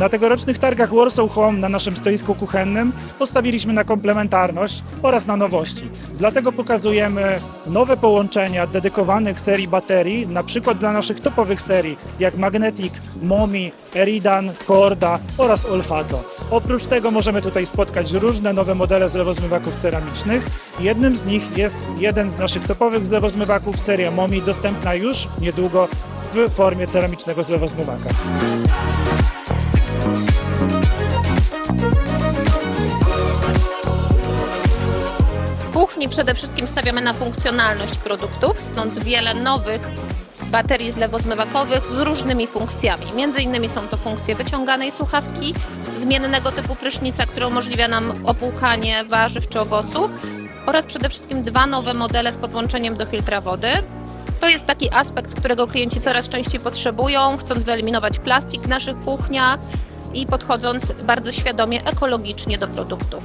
Na tegorocznych targach Warsaw Home na naszym stoisku kuchennym postawiliśmy na komplementarność oraz na nowości. Dlatego pokazujemy nowe połączenia dedykowanych serii baterii, na przykład dla naszych topowych serii jak Magnetic, Momi, Eridan, Korda oraz Olfato. Oprócz tego możemy tutaj spotkać różne nowe modele zlewozmywaków ceramicznych. Jednym z nich jest jeden z naszych topowych zlewozmywaków, seria Momi, dostępna już niedługo w formie ceramicznego zlewozmywaka. Przede wszystkim stawiamy na funkcjonalność produktów, stąd wiele nowych baterii zlewozmywakowych z różnymi funkcjami. Między innymi są to funkcje wyciąganej słuchawki, zmiennego typu prysznica, który umożliwia nam opłukanie warzyw czy owoców oraz przede wszystkim dwa nowe modele z podłączeniem do filtra wody. To jest taki aspekt, którego klienci coraz częściej potrzebują, chcąc wyeliminować plastik w naszych kuchniach i podchodząc bardzo świadomie ekologicznie do produktów.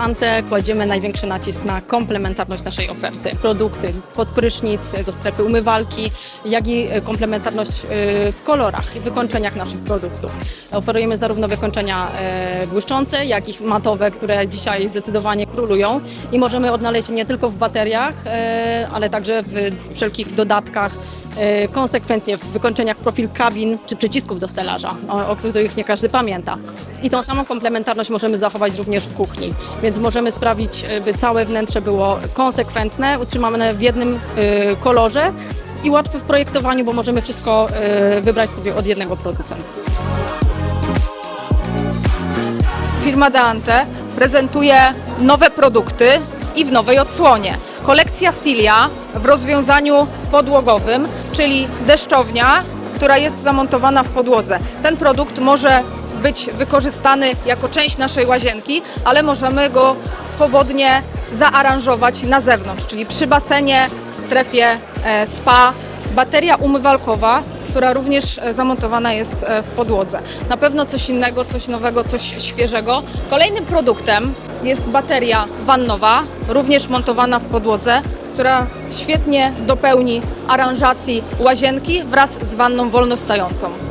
Ante kładziemy największy nacisk na komplementarność naszej oferty. Produkty pod prysznic, do strefy umywalki, jak i komplementarność y, w kolorach i wykończeniach naszych produktów. Oferujemy zarówno wykończenia e, błyszczące, jak i matowe, które dzisiaj zdecydowanie królują i możemy odnaleźć nie tylko w bateriach, e, ale także w wszelkich dodatkach, e, konsekwentnie w wykończeniach profil kabin czy przycisków do stelaża, o których nie każdy pamięta. I tą samą komplementarność możemy zachować również w kuchni, więc możemy sprawić, by całe wnętrze było konsekwentne, utrzymane w jednym e, kolorze i łatwe w projektowaniu, bo możemy wszystko e, wybrać sobie od jednego producenta. Firma Deante prezentuje nowe produkty i w nowej odsłonie. Kolekcja Silia w rozwiązaniu podłogowym, czyli deszczownia, która jest zamontowana w podłodze. Ten produkt może być wykorzystany jako część naszej łazienki, ale możemy go swobodnie zaaranżować na zewnątrz, czyli przy basenie, w strefie e, spa. Bateria umywalkowa, która również e, zamontowana jest e, w podłodze. Na pewno coś innego, coś nowego, coś świeżego. Kolejnym produktem jest bateria wannowa, również montowana w podłodze, która świetnie dopełni aranżacji łazienki wraz z wanną wolnostającą.